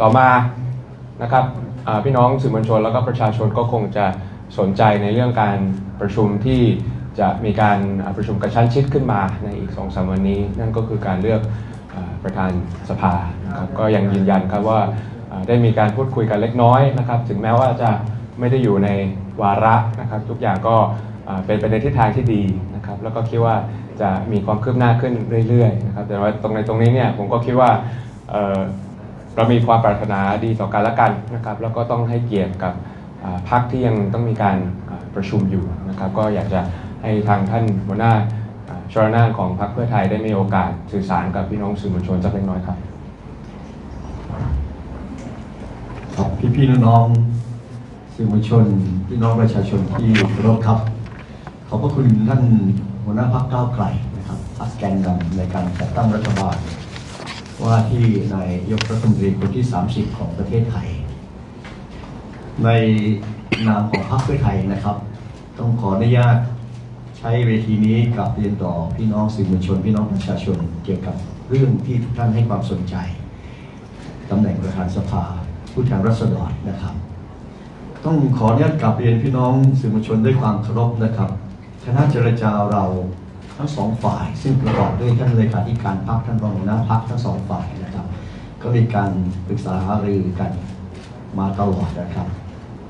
ต่อมานะครับพี่น้องสื่อมวลชนแล้วก็ประชาชนก็คงจะสนใจในเรื่องการประชุมที่จะมีการประชุมกระชั้นชิดขึ้นมาในอีก2องสามวันนี้ นั่นก็คือการเลือกอประธานสภานะครับก็ยังยืนยันครับว่าได้มีการพูดคุยกันเล็กน้อยนะครับ ถึงแม้ว่าจะไม่ได้อยู่ในวาระนะครับ ทุกอย่างก็เป็นไปในทิศทางที่ดีนะครับ แล้วก็คิดว่าจะมีความคืบหน้าขึ้นเรื่อยๆนะครับแต่ว่าตรงในตรงนี้เนี่ยผมก็คิดว่า เรามีความปรารถนาดีต่อกันและกันนะครับแล้วก็ต้องให้เกียรติกับพรรคที่ยังต้องมีการประชุมอยู่นะครับก็อยากจะให้ทางท่านหัวหน้าชรนาของพรรคเพื่อไทยได้มีโอกาสสื่อสารกับพี่น้องสื่อมวลชนสักเล็กน้อยครับครับพี่พี่ๆน้องๆสื่อมวลชน พี่น้องประชาชนที่เครพครับขอบพระคุณท่านหัวหน้าพรรคก้าวไกลนะครับพรรคแกนนำในการจัดตั้งรัฐบาล ว่าที่นายยกรัฐมนตรีคนที่ 30 ของประเทศไทย ในนามของพรรคเพื่อไทยนะครับ ต้องขออนุญาตใช้เวทีนี้กลับเรียนต่อพี่น้องสื่อมวลชน พี่น้องประชาชนเกี่ยวกับเรื่องที่ทุกท่านให้ความสนใจตำแหน่งประธานสภาผู้แทนราษฎรนะครับ ต้องขออนุญาตกลับเรียนพี่น้องสื่อมวลชนด้วยความเคารพนะครับคณะเจรจาเรา ทั้งสองฝ่าย ซึ่งประกอบด้วยท่านเลขาธิการพรรคท่านรองหัวหน้าพรรคทั้งสองฝ่ายนะครับ ก็มีการปรึกษาหารือกันมาตลอดนะครับ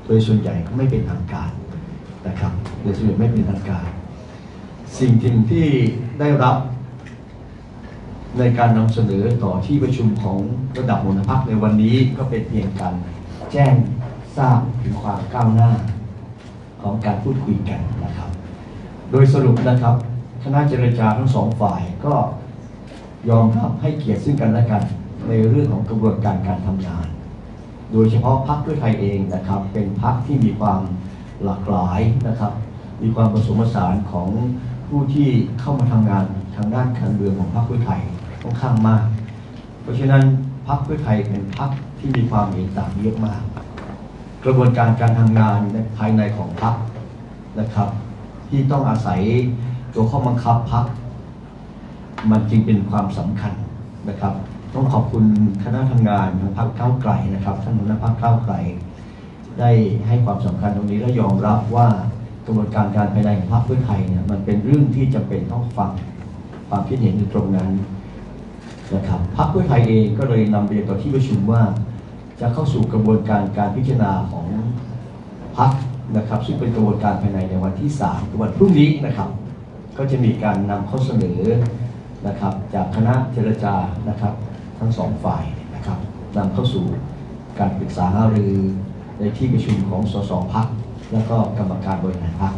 โดยส่วนใหญ่ก็ไม่เป็นทางการนะครับโดยส่วนใหญ่ไม่เป็นทางการ สิ่งที่ที่ได้รับในการนำเสนอต่อที่ประชุมของระดับหัวหน้าพักในวันนี้ก็เป็นเพียงการแจ้งทราบถึงความก้าวหน้าของการพูดคุยกันนะครับ โดยสรุปนะครับ คณะเจรจาทั้งสองฝ่ายก็ยอมรับให้เกียรติซึ่งกันและกัน ในเรื่องของกระบวนการการทำงาน โดยเฉพาะพรรคเพื่อไทยเองนะครับ เป็นพรรคที่มีความหลากหลายนะครับ มีความผสมผสานของผู้ที่เข้ามาทำงานทางด้านการเมืองของพรรคเพื่อไทยค่อนข้างมาก เพราะฉะนั้นพรรคเพื่อไทยเป็นพรรคที่มีความเห็นต่างเยอะมาก กระบวนการการทำงานในภายในของพรรคนะครับ ที่ต้องอาศัย ตัวข้อบังคับพรรคมันจึงเป็นความสำคัญนะครับ ต้องขอบคุณคณะทำงานของพรรคก้าวไกลนะครับท่านหัวหน้าพรรคก้าวไกล ได้ให้ความสำคัญตรงนี้และยอมรับว่ากระบวนการการภายในของพรรคเพื่อไทยเนี่ยมันเป็นเรื่องที่จำเป็นต้องฟังความคิดเห็นในตรงนั้นนะครับพรรคเพื่อไทยเองก็เลยนำเรียนต่อที่ประชุมว่า จะเข้าสู่กระบวนการการพิจารณาของพรรคนะครับ ซึ่งเป็นกระบวนการภายในในวันที่3คือวันพรุ่งนี้นะครับ ก็จะมีการนำข้อเสนอนะครับจากคณะเจรจานะครับ ทั้งสองฝ่ายนะครับนำเข้าสู่การปรึกษาหารือในที่ประชุมของสสพักและก็กรรมการบริหารพัก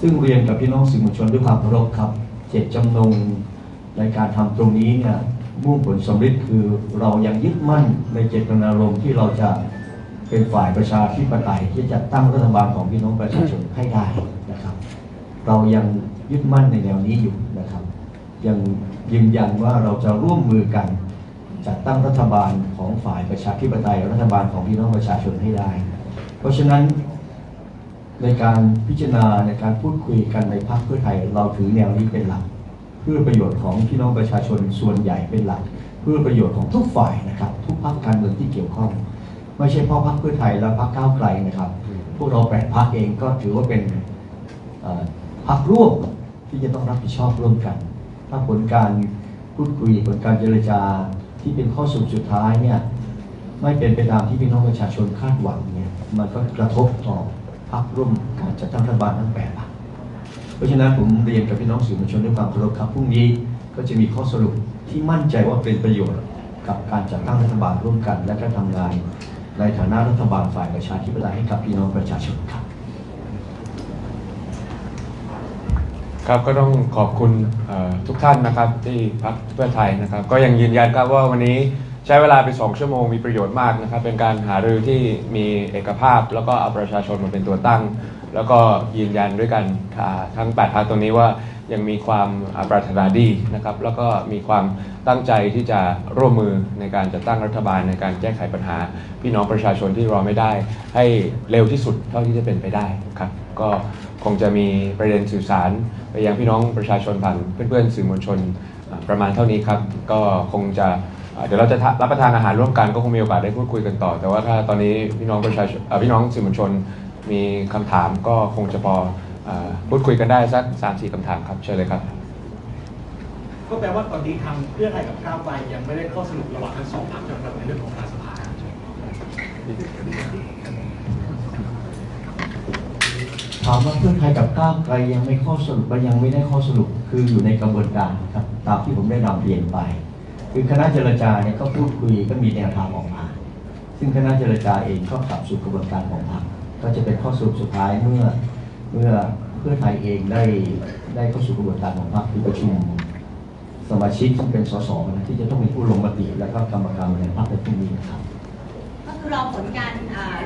ซึ่งเรียนกับพี่น้องสื่อมวลชนด้วยความเคารพครับ เจตจำนงในการทำตรงนี้เนี่ยมุ่งผลสำเร็จคือเรายังยึดมั่นในเจตนารมณ์ที่เราจะเป็นฝ่ายประชาธิปไตยที่จะตั้งรัฐบาลของพี่น้องประชาชนให้ได้นะครับ เรายัง ยึดมั่นในแนวนี้อยู่นะครับ ยังยืนยันว่าเราจะร่วมมือกันจัดตั้งรัฐบาลของฝ่ายประชาธิปไตยรัฐบาลของพี่น้องประชาชนให้ได้ เพราะฉะนั้นในการพิจารณาในการพูดคุยกันในพรรคเพื่อไทยเราถือแนวนี้เป็นหลัก เพื่อประโยชน์ของพี่น้องประชาชนส่วนใหญ่เป็นหลัก เพื่อประโยชน์ของทุกฝ่ายนะครับ ทุกพรรคการเมืองที่เกี่ยวข้อง ไม่ใช่เพราะพรรคเพื่อไทยและพรรคก้าวไกลนะครับ พวกเราแปดพรรคเองก็ถือว่าเป็นพรรคร่วม ที่จะต้องรับผิดชอบร่วมกัน ถ้าผลการพูดคุยผลการเจรจาที่เป็นข้อสรุปสุดท้ายเนี่ยไม่เป็นไปตามที่พี่น้องประชาชนคาดหวังเนี่ยมันก็กระทบต่อพรรคร่วมการจัดตั้งรัฐบาลทั้งแปดพรรคเพราะฉะนั้นผมเรียนกับพี่น้องสื่อมวลชนด้วยความเคารพครับพรุ่งนี้ก็จะมีข้อสรุปที่มั่นใจว่าเป็นประโยชน์กับการจัดตั้งรัฐบาลร่วมกัน และก็ทำงานในฐานะรัฐบาลฝ่ายประชาธิปไตยให้กับพี่น้องประชาชนครับ ครับก็ต้องขอบคุณทุกท่านนะครับที่พักเพื่อไทยนะครับ ก็ยังยืนยันครับว่าวันนี้ใช้เวลาไปสองชั่วโมงมีประโยชน์มากนะครับ เป็นการหารือที่มีเอกภาพ แล้วก็เอาประชาชนมาเป็นตัวตั้ง แล้วก็ยืนยันด้วยกันทั้ง8พักตรงนี้ว่ายังมีความอ่าปรารถนาดีนะครับ แล้วก็มีความตั้งใจที่จะร่วมมือในการจัดตั้งรัฐบาลในการแก้ไขปัญหา พี่น้องประชาชนที่รอไม่ได้ ให้เร็วที่สุดเท่าที่จะเป็นไปได้ครับ ก็ คงจะมีประเด็นสื่อสารไปยังพี่น้องประชาชนผ่านเพื่อนๆสื่อมวลชนประมาณเท่านี้ครับ ก็คงจะเดี๋ยวเราจะรับประทานอาหารร่วมกันก็คงมีโอกาสได้พูดคุยกันต่อ แต่ว่าถ้าตอนนี้พี่น้องประชาชนพี่น้องสื่อมวลชนมีคำถามก็คงจะพอพูดคุยกันได้สักสามสี่คำถามครับเชิญเลยครับ ก็แปลว่าตอนนี้ทางเพื่อไทยกับก้าวไกลยังไม่ได้ข้อสรุประหว่างทั้งสองพรรคเกี่ยวกับในเรื่องของการสภา ถามว่าเพื่อไทยกับก้าวไกลยังไม่ข้อสรุปและยังไม่ได้ข้อสรุปคืออยู่ในกระบวนการครับตามที่ผมได้นำเรียนไป คือคณะเจรจาเนี่ยก็พูดคุยก็มีแนวทางออกมา ซึ่งคณะเจรจาเองก็กลับสู่กระบวนการของพรรคก็จะเป็นข้อสรุปสุดท้ายเมื่อเมื่อเพื่อไทยเองได้ได้เข้าสู่กระบวนการของพรรคคือประชุมสมาชิกซึ่งเป็นสสนะที่จะต้องเป็นผู้ลงมติแล้วก็กรรมการบริหารพรรคในพรุ่งนี้นะครับก็คือรอผลการ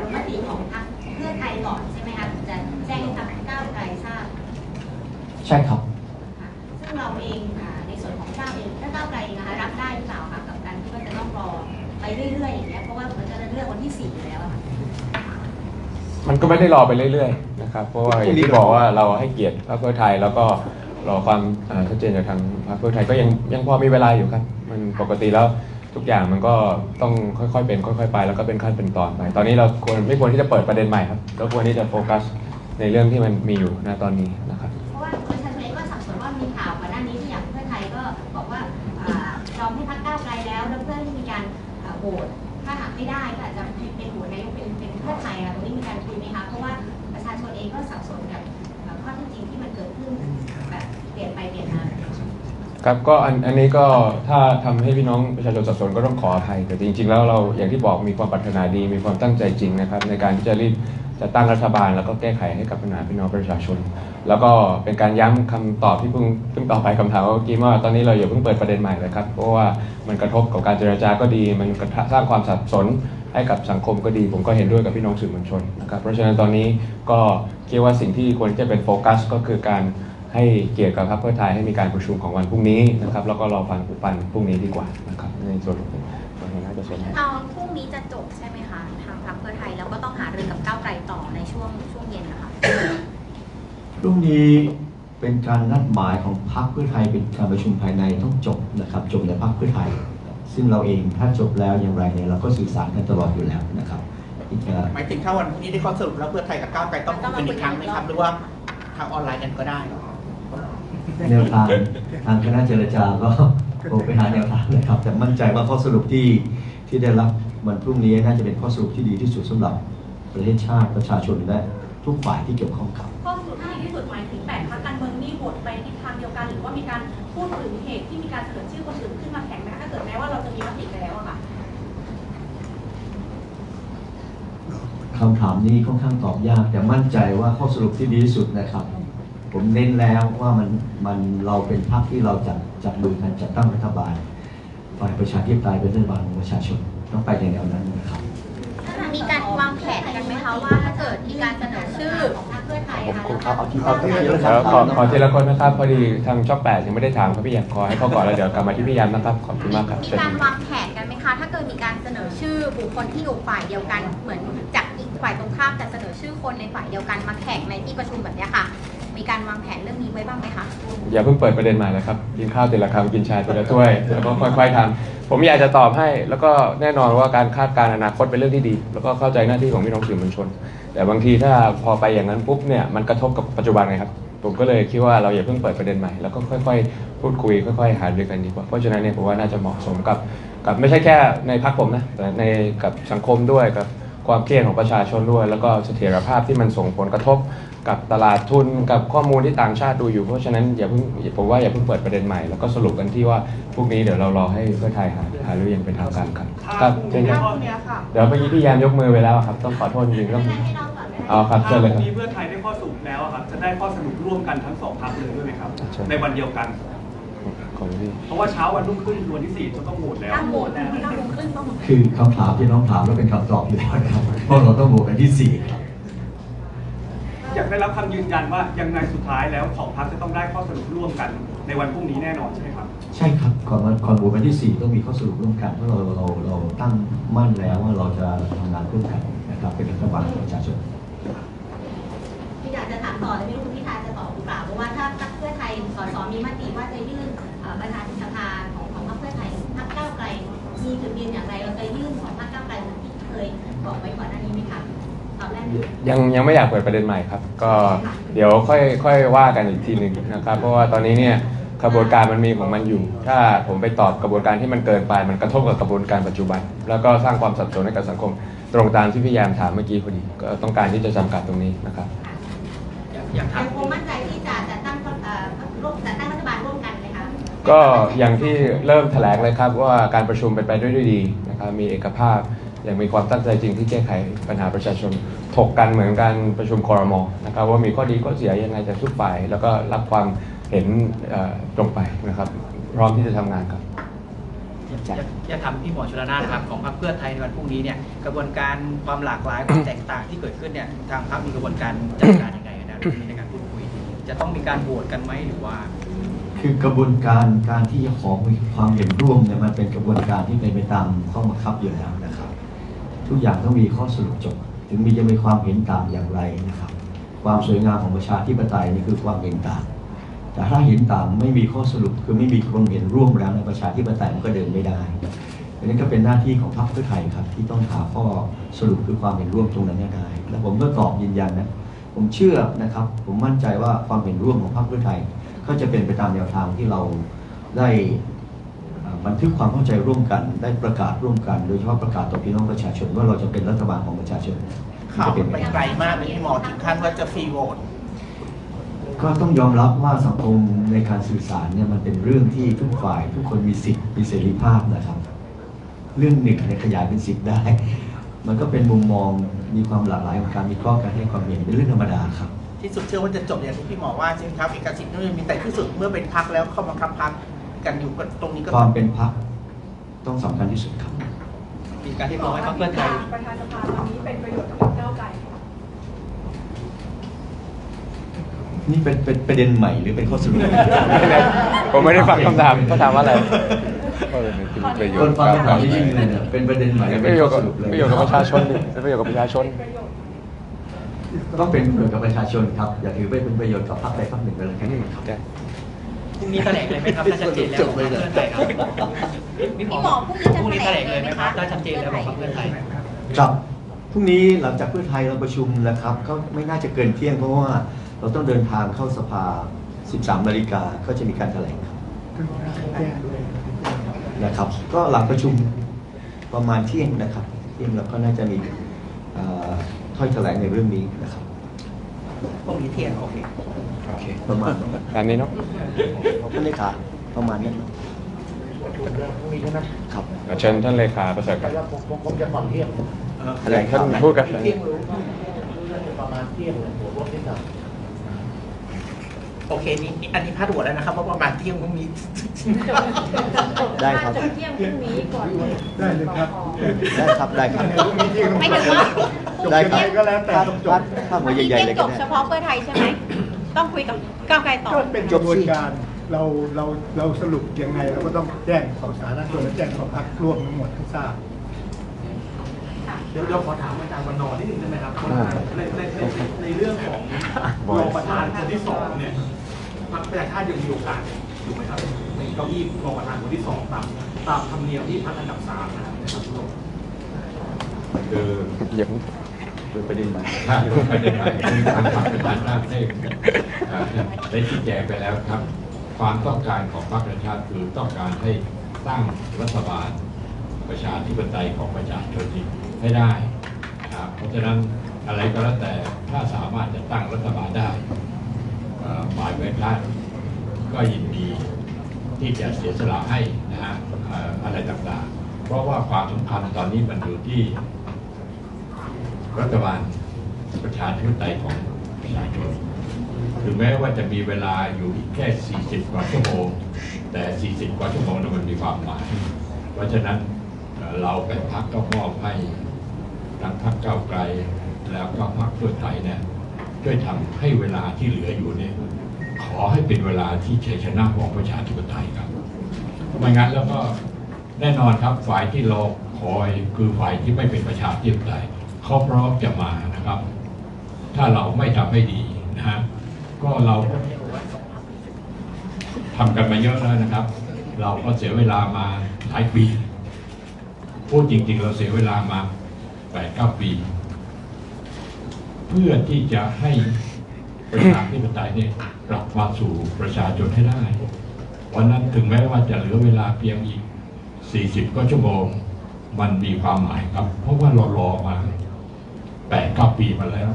ลงมติของพรรค พื่อไทยก่อนใช่ไหมคะถึงจะแจ้งให้ทางก้าวไกลทราบใช่ครับค่ะซึ่งเราเองอ่าในส่วนของก้าวเองถ้าก้าวไกลนะคะรับได้หรือเปล่าคะกับการที่ว่าจะต้องรอไปเรื่อยๆอย่างเงี้ยเพราะว่ามันจะเลือกวันที่สี่อยู่แล้วอะค่ะมันก็ไม่ได้รอไปเรื่อยๆนะครับ เพราะว่าอย่างที่บอกว่าเราให้เกียรติพรรคเพื่อไทยแล้วก็รอความอ่าชัดเจนจากทางพรรคเพื่อไทยก็ยังยังพอมีเวลาอยู่ครับ มันปกติแล้ว ทุกอย่างมันก็ต้องค่อยๆเป็นค่อย ๆ ไป แล้วก็เป็นขั้นเป็นตอนไป ตอนนี้เราควรไม่ควรที่จะเปิดประเด็นใหม่ครับก็ควรที่จะโฟกัสในเรื่องที่มันมีอยู่ณตอนนี้นะครับเพราะว่าประชาชนเองก็สับสนว่ามีข่าวก่อนหน้านี้ที่อย่างเพื่อไทยก็บอกว่าอ่ายอมให้พรรคก้าวไกลแล้วแล้วเพื่อที่มีการอ่าโหวตถ้าหากไม่ได้ก็อาจจะเป็นโหวตนายกเป็นเป็นเพื่อไทยอะตรงนี้มีการคุยไหมคะเพราะว่าประชาชนเองก็สับสนกับอ่าข้อเท็จจริงที่มันเกิดขึ้นแบบเปลี่ยนไปเปลี่ยนมา ครับก็อันอันนี้ก็ถ้าทำให้พี่น้องประชาชนสับสนก็ต้องขออภัยแต่จริง ๆ แล้วเราอย่างที่บอกมีความปรารถนาดีมีความตั้งใจจริงนะครับในการที่จะรีบจะตั้งรัฐบาล แล้วก็แก้ไขให้กับปัญหาพี่น้องประชาชน แล้วก็เป็นการย้ำคำตอบที่เพิ่งเพิ่งตอบไปคำถามเมื่อกี้ว่าตอนนี้เราอย่าเพิ่งเปิดประเด็นใหม่เลยครับเพราะว่ามันกระทบกับการเจรจาก็ดี มันกระทะสร้างความสับสนให้กับสังคมก็ดี ผมก็เห็นด้วยกับพี่น้องสื่อมวลชนนะครับเพราะฉะนั้นตอนนี้ก็คิดว่าสิ่งที่ควรจะเป็นโฟกัสก็คือการ ให้เกียรติกับพรรคเพื่อไทยให้มีการประชุมของวันพรุ่งนี้นะครับ แล้วก็รอฟังอุปันพรุ่งนี้ดีกว่านะครับในส่วนของส่วนของน่าจะเสร็จเอาพรุ่งนี้จะจบใช่ไหมคะทางพรรคเพื่อไทยแล้วก็ต้องหารือกับก้าวไกลต่อในช่วงช่วงเย็นนะคะพรุ่งนี้เป็นการนัดหมายของพรรคเพื่อไทยเป็นการประชุมภายในต้องจบนะครับจบในพรรคเพื่อไทย ซึ่งเราเองถ้าจบแล้วอย่างไรเนี่ยเราก็สื่อสารกันตลอดอยู่แล้วนะครับที่จะหมายถึงถ้าวันนี้ได้ข้อสรุปแล้วเพื่อไทยกับก้าวไกลต้องคุยกันอีกครั้งไหมครับหรือว่าทางออนไลน์กันก็ได้ แนวทางทางคณะเจรจาก็คงไปหาแนวทางนะครับ แต่มั่นใจว่าข้อสรุปที่ที่ได้รับวันพรุ่งนี้น่าจะเป็นข้อสรุปที่ดีที่สุดสำหรับประเทศชาติประชาชนและทุกฝ่ายที่เกี่ยวข้องครับข้อสรุปที่ดีที่สุดหมายถึงแปดพรรคการเมืองนี่โหวตไปทิศทางเดียวกัน หรือว่ามีการพูดถึงเหตุที่มีการเสนอชื่อคนอื่นขึ้นมาแข่งนะคะถ้าเกิดแม้ว่าเราจะมีมติไปแล้วอะค่ะคำถามนี้ค่อนข้างตอบยาก แต่มั่นใจว่าข้อสรุปที่ดีที่สุดนะครับ ผมเน้นแล้วว่ามันมันเราเป็นพรรคที่เราจัดจับมือกันจัดตั้งรัฐบาลฝ่ายประชาธิปไตยเป็นรัฐบาลของประชาชนต้องไปในแนวนั้นนะครับมีการวางแผนกันไหมคะว่าถ้าเกิดมีการเสนอชื่อของพรรคเพื่อไทยผมค่ะผมครับเอาที่เอาที่เดี๋เยยวอะครับขอขอทีละคนนะครับพอดีทางช่องแปดยังไม่ได้ถามครับพี่ยามขอให้เขาก่อนแล้วเดี๋ยวกลับมาที่พี่ยามนะครับขอบคุณมากครับมีเชิญการวางแผนกันไหมคะถ้าเกิดมีการเสนอชื่อบุคคลที่อยู่ฝ่ายเดียวกันเหมือนจากอีกฝ่ายตรงข้ามแต่เสนอชื่อคนในฝ่ายเดียวกันมาแข่งในที่ประชุมแบบเนี้ยค่ะ มีการวางแผนเรื่องนี้ไว้บ้างไหมคะ อย่าเพิ่งเปิดประเด็นใหม่เลยครับ กินข้าวแต่ละคำกินชาแต่ละถ้วย แล้วก็ค่อยๆทำผมอยากจะตอบให้ แล้วก็แน่นอนว่าการคาดการณ์อนาคตเป็นเรื่องที่ดี แล้วก็เข้าใจหน้าที่ของพี่น้องสื่อมวลชน แต่บางทีถ้าพอไปอย่างนั้นปุ๊บเนี่ยมันกระทบกับปัจจุบันไงครับผมก็เลยคิดว่าเราอย่าเพิ่งเปิดประเด็นใหม่ แล้วก็ค่อยๆ พูดคุยค่อยๆ หารือกันดีกว่า เพราะฉะนั้นเนี่ยผมว่าน่าจะเหมาะสมกับกับไม่ใช่แค่ในพักผมนะแต่ในกับสังคมด้วยกับ ความเครียดของประชาชนด้วย แล้วก็เสถียรภาพที่มันส่งผลกระทบกับตลาดทุนกับข้อมูลที่ต่างชาติดูอยู่ เพราะฉะนั้นอย่าเพิ่งผมว่าอย่าเพิ่งเปิดประเด็นใหม่ แล้วก็สรุปกันที่ว่าพรุ่งนี้เดี๋ยวเรารอให้เพื่อไทยหาหารืออย่างเป็นทางการครับครับเช่นกันเดี๋ยวเมื่อกี้พี่ยามยกมือไปแล้วครับ ต้องขอโทษจริงๆต้องให้น้องก่อนนะคะเอาครับเชิญเลยถ้าครับมีเพื่อไทยได้ข้อสรุปแล้วอะครับจะได้ข้อสรุปร่วมกันทั้งสองพรรคเลยด้วยไหมครับเชิญในวันเดียวกัน ขอบคุณพี่เพราะว่าเช้าวันรุ่งขึ้นคือวันที่สี่จะต้องโหวตแล้วตั้งโหวตแล้วตั้งโหวตขึ้นต้องคือคำถามที่น้องถามแล้วเป็นคำตอบอยู่แล้วนะครับเพราะเราต้องโหวตกันที่สี่ครับอยากได้รับคำยืนยันว่ายังไงสุดท้ายแล้วสองพรรคจะต้องได้ข้อสรุปร่วมกันในวันพรุ่งนี้แน่นอนใช่ไหมครับ ใช่ครับก่อนวันก่อนโหวตวันที่สี่ต้องมีข้อสรุปร่วมกันเพราะเราเราเราตั้งมั่นแล้วว่าเราจะทำงานร่วมกันนะครับเป็นรัฐบาลของประชาชนที่อยากจะถามต่อเลยไม่รู้คุณพิธาจะตอบหรือเปล่าเพราะว่าถ้าพรรคเพื่อไทยสสมีมติว่าจะยื่นเอ่อ ประธานสภาของของพรรคเพื่อไทยพรรคก้าวไกลมีจุดยืนอย่างไรเราจะยื่นของพรรคก้าวไกลเหมือนที่เคยบอกไว้ก่อนหน้านี้ไหมคะตอนแรกเนี่ยยังยังไม่อยากเปิดประเด็นใหม่ครับ ก็เดี๋ยวค่อยค่อยว่ากันอีกทีหนึ่งนะครับ เพราะว่าตอนนี้เนี่ยกระบวนการมันมีของมันอยู่ ถ้าผมไปตอบกระบวนการที่มันเกินไป มันกระทบกับกระบวนการปัจจุบัน แล้วก็สร้างความสับสนให้กับสังคม ตรงตามที่พี่แยามถามเมื่อกี้พอดี ก็ต้องการที่จะจำกัดตรงนี้นะครับ อยากถามยังคงมั่นใจที่จะ ก็อย่างที่เริ่มแถลงเลยครับว่าการประชุมเป็นไปด้วยดีนะครับมีเอกภาพอย่างมีความตั้งใจจริงที่แก้ไขปัญหาประชาชนถกกันเหมือนการประชุมคอรมอนะครับว่ามีข้อดีข้อเสียยังไงจากทุกฝ่ายแล้วก็รับความเห็นตรงไปนะครับ พร้อมที่จะทำงานครับอยากอยากถามพี่หมอชลนาครับของพรรคเพื่อไทยในวันพรุ่งนี้เนี่ยกระบวนการความหลากหลายความแตกต่างที่เกิดขึ้นเนี่ยทางพรรคมีกระบวนการจัดการยังไงนะในการพูดคุย จะต้องมีการโหวตกันไหมหรือว่า คือกระบวนการการที่จะขอมีความเห็นร่วมเนี่ยมันเป็นกระบวนการที่เป็นไปตามข้อบังคับอยู่แล้วนะครับ ทุกอย่างต้องมีข้อสรุปจบ ถึงมีจะมีความเห็นต่างอย่างไรนะครับ ความสวยงามของประชาธิปไตยนี่คือความเห็นต่าง แต่ถ้าเห็นต่างไม่มีข้อสรุปคือไม่มีความเห็นร่วมแล้วในประชาธิปไตยมันก็เดินไม่ได้อันนี้ก็เป็นหน้าที่ของพรรคเพื่อไทยครับ ที่ต้องหาข้อสรุปคือความเห็นร่วมตรงนั้นได้ และผมก็ตอบยืนยันนะผมเชื่อนะครับ ผมมั่นใจว่าความเห็นร่วมของพรรคเพื่อไทย ก็จะเป็นไปตามแนวทางที่เราได้เอ่อบันทึกความเข้าใจร่วมกัน ได้ประกาศร่วมกัน โดยเฉพาะประกาศต่อพี่น้องประชาชน ว่าเราจะเป็นรัฐบาลของประชาชนข่าวจะเป็มันนไปไกลมากเลยพี่หมอถึงขั้นว่าจะฟรีโหวตก็ต้องยอมรับว่าสังคมในการสื่อสารเนี่ยมันเป็นเรื่องที่ทุกฝ่าย ทุกคนมีสิทธิ์มีเสรีภาพนะครับ เรื่องหนึ่งเนี่ยขยายเป็นสิบได้ มันก็เป็นมุมมองมีความหลากหลายของการมีข้อการให้ความเห็นเป็นเรื่องธรรมดาครับ ที่สุดเชื่อว่าจะจบอย่างที่พี่หมอว่าใช่ไหมครับเอกสิทธิ์นั่นมีแต่ที่สุดเมื่อเป็นพักแล้วเข้ามาคับพักกันอยู่กันตรงนี้ก็ความเป็นพรรคต้องสำคัญที่สุดครับมีการที่บอกให้พรรคเพื่อไทยประธานสภาวันนี้เป็นประโยชน์กับพรรคก้าวไกลนี่เป็นเป็นประเด็นใหม่หรือเป็นข้อสรุปผมไม่ได้ฟังคำถามเขาถามว่าอะไรประโยคชนน์ฟังคำถามที่ยิ่งเลยเนี่ยเป็นประเด็นใหม่หรือปเป็ระนโยข้ชอน์กับสรุปเลยประโยชน์กับประชาชนดิเป็นประโยชน์กับประชาชน ต้องเป็นประโยชน์กับประชาชนครับ อย่าถือไปเป็นประโยชน์กับพรรคใดพรรคหนึ่งไปเลยครับพรุ่งนี้แถลงเลยไหมครับถ้าชัดเจนแล้วของพรรคเพื่อไทยครับพี่หมอพี่หมอพรุ่งนี้จะพรุ่งนี้แถลงเลยไหมครับแถลงเลยไหมคะถ้าชัดเจนแล้วของพรรคเพื่อไทยครับพรุ่งนี้หลังจากเพื่อไทยเราประชุมนะครับ ก็ไม่น่าจะเกินเที่ยงเพราะว่าเราต้องเดินทางเข้าสภา 13 นาฬิกาก็จะมีการแถลงครับนะครับ ก็หลังประชุมประมาณเที่ยงนะครับเที่ยงเราก็น่าจะมีเอ่อ ถ้อยแถลงในเรื่องนี้นะครับพวกนี้เทียนโอเคโอเคประมาณนั้นตามนี้เนาะท่านเลขาประมาณนั้นครับเชิญท่านเลขาประเสริฐครับแถลงคท่ารับนพูดกับโอเคนี่นี่อันนี้พลาดหัวแล้วนะครับเพราะประมาณเที่ยงพรุ่งนี้ ได้ครับเที่ยงพรุ่งนี้ก่อนได้เลยครับ ได้ครับได้ครับไม่ถึงว่าได้ครับก็แล้วแต่ถ้าถ้าหัวที่ใหญ่ๆเที่ยเลยงจก็บได้เฉพาะเพื่อไทยใช่ไหมต้องคุยกับก้าวไกลต่อก็เป็นกระบวนการเราเราเราสรุปยังไงเราก็ต้องแจ้งข่าวสารชนและแจ้งข่าวพักร่วมทั้งหมดให้ทราบเดี๋ยวเดี๋ยวขอถามอาจารย์วันนอร์นิดนึงได้ไหมครับว่าในในในในเรื่องของรองประธานคนที่สองเนี่ยพรรคประชาชาติยังมีโอกาสอยู่ไหมครับในเก้าอี้รองประธานคนที่สองตามตามธรรมเนียมที่พรรคอันดับสามนะครับ ในสังคืออย่าเป็นประเด็นใหม่ถ้าเป็นประเด็นใหม่คือทางพรรคประชาชาติได้เอ่อได้ชี้แจงไปแล้วครับ ความต้องการของพรรคประชาชาติคือต้องการให้ตั้งรัฐบาลประชาธิปไตยของประชาชนให้ได้ครับเพราะฉะนั้นอะไรก็แล้วแต่ถ้าสามารถจะตั้งรัฐบาลได้เอ่อฝ่ายประชาชาติก็ยินดีที่จะเสียสละให้นะฮะอะไรต่างๆ เพราะว่าความสำคัญตอนนี้มันอยู่ที่ รัฐบาลประชาธิปไตยของประชาชนถึงแม้ว่าจะมีเวลาอยู่อีกแค่ 40 กว่าชั่วโมง แต่ 40 กว่าชั่วโมงนั้นมันมีความหมาย เพราะฉะนั้นเอ่อเราไปพักก็มอบให้ทั้งพักเก้าวไกล แล้วก็พักเพื่อไทยเนี่ยช่วยทำให้เวลาที่เหลืออยู่เนี่ยขอให้เป็นเวลาที่ชัยชนะของประชาธิปไตยครับไม่งั้นแล้วก็แน่นอนครับฝ่ายที่รอคอยคือฝ่ายที่ไม่เป็นประชาธิปไตย เขาพร้อมจะมานะครับ ถ้าเราไม่ทำให้ดีนะฮะก็เราทำกันมาเยอะแล้วนะครับ เราก็เสียเวลามาหลายปีพูดจริง ๆ เราเสียเวลามาแปดเก้าปี เพื่อที่จะให้ประชาธิปไตยเนี่ยกลับมาสู่ประชาชนให้ได้วันนั้นถึงแม้ว่าจะเหลือเวลาเพียงอีก 40 ก็ชั่วโมง มันมีความหมายครับ เพราะว่าเรารอมา แปดเก้าปีมาแล้ว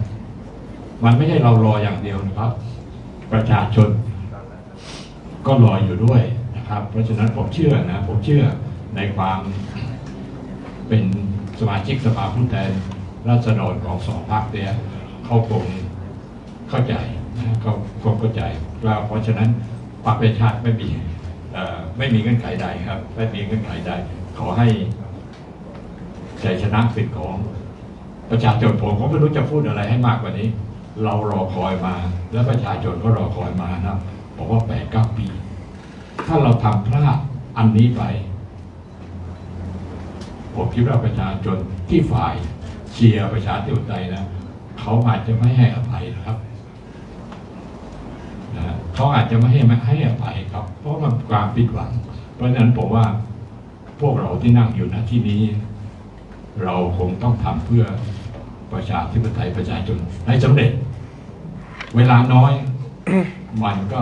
มันไม่ใช่เรารออย่างเดียวนะครับ ประชาชนก็รออยู่ด้วยนะครับ เพราะฉะนั้นผมเชื่อนะ ผมเชื่อในความเป็นสมาชิกสภาผู้แทนราษฎรของสองพรรคเนี่ยเขาคงเข้าใจเขาคงเข้าใจว่าเพราะฉะนั้นพรรคประชาชาติไม่มีไม่มีเงื่อนไขใดครับ ไม่มีเงื่อนไขใดขอให้ชัยชนะเป็นของ ประชาชนผมก็ไม่รู้จะพูดอะไรให้มากกว่านี้ เรารอคอยมา แล้วประชาชนก็รอคอยมานะบอกว่าแปดเก้าปี ถ้าเราทำพลาดอันนี้ไป ผมคิดว่าประชาชนที่ฝ่ายเชียร์ประชาธิปไตยนะเขาอาจจะไม่ให้อภัยนะครับนะเขาอาจจะไม่ให้ไม่ให้อภัยครับ เพราะมันความผิดหวัง เพราะฉะนั้นผมว่าพวกเราที่นั่งอยู่ณที่นี้ เราคงต้องทำเพื่อ ประชาธิปไตยประชาชนให้สำเร็จ เวลาน้อย มันก็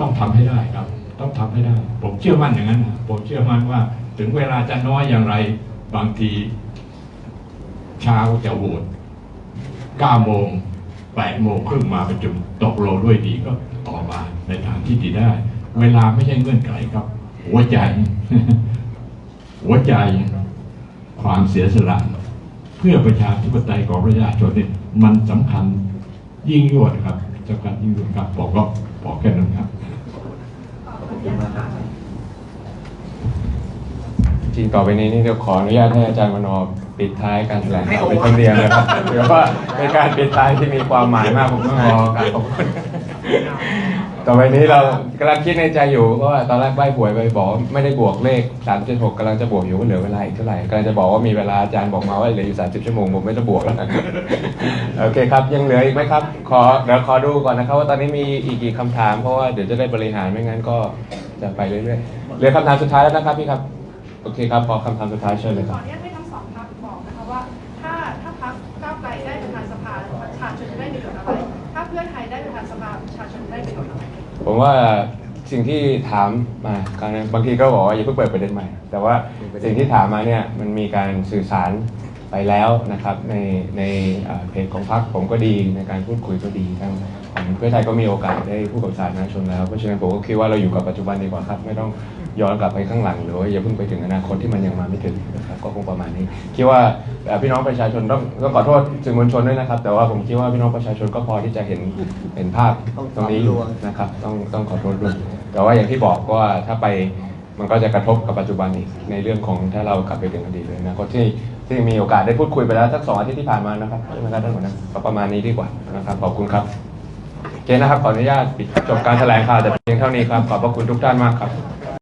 ต้องทำให้ได้ครับ ต้องทำให้ได้ ผมเชื่อมั่นอย่างนั้นนะผมเชื่อมั่นว่า ถึงเวลาจะน้อยอย่างไร บางทีเช้าจะโหวต9โมง8โมงครึ่งมาประชุมตกลงด้วยดีก็ต่อมาในทางที่ดีได้ เวลาไม่ใช่เงื่อนไขครับ หัวใจ หัวใจความเสียสละ พื่อประชาธิปไตยของประชาชนเนี่ยมันสำคัญยิ่งยวดครับสำคัญยิ่งยวดครับบอกก็บอกแค่นั้นครับจริงต่อไปนี้นี่เดี๋ยวขออนุญาตให้อาจารย์มโนปิดท้ายการแถลงข่าวเป็นธรรมเนียมนะครับถือว่าเป็นการปิดท้ายที่มีความหมายมากผมต้องขอการขอบคุณ ต่อไปนี้เรากำลังคิดในใจอยู่เพราะว่าตอนแรกใบหวยไปบอกไม่ได้บวกเลข3 7 6กำลังจะบวกอยู่ว่าเหลือเวลาอีกเท่าไหร่กำลังจะบอกว่ามีเวลาอาจารย์บอกมาว่าเหลืออยู่ 30 ชั่วโมงผมไม่จะบวกแล้วโอเคครับยังเหลืออีกไหมครับขอเดี๋ยวขอดูก่อนนะครับว่าตอนนี้มีอีกกี่คำถามเพราะว่าเดี๋ยวจะได้บริหารไม่งั้นก็จะไปเรื่อยๆเหลือคำถามสุดท้ายแล้วนะครับพี่ครับโอเคครับขอคำถามสุดท้ายเชิญเลยครับ ผมว่าสิ่งที่ถามมาครั้งนั้นบางทีก็บอกว่าอย่าเพิ่งเปิดประเด็นใหม่ แต่ว่าสิ่งที่ถามมาเนี่ยมันมีการสื่อสาร ไปแล้วนะครับในในเพจของพรรคผมก็ดีในการพูดคุยก็ดีทั้งของเพื่อไทยก็มีโอกาสได้พูดกับสาธารณชนแล้วเพราะฉะนั้นผมก็คิดว่าเราอยู่กับปัจจุบันดีกว่าครับ ไม่ต้องย้อนกลับไปข้างหลังหรือว่าอย่าเพิ่งไปถึงอนาคตที่มันยังมาไม่ถึงนะครับก็คงประมาณนี้ คิดว่าพี่น้องประชาชนต้องต้องขอโทษสื่อมวลชนด้วยนะครับ แต่ว่าผมคิดว่าพี่น้องประชาชนก็พอที่จะเห็นเห็นภาพตรงนี้นะครับต้องต้องขอโทษด้วยแต่ว่าอย่างที่บอกว่าถ้าไปมันก็จะกระทบกับปัจจุบันอีกในเรื่องของถ้าเรากลับไปถึงอดีตเลยนะก็ที่ที่มีโอกาสได้พูดคุยไปแล้วสักสองอาทิตย์ที่ผ่านมานะครับใช่ไหมครับท่านหัวหน้าก็ประมาณนี้ดีกว่านะครับขอบคุณครับโอเคนะครับขออนุญาตปิดจบการแถลงข่าวแต่เพียงเท่านี้ครับขอบพระคุณทุกท่านมากครับ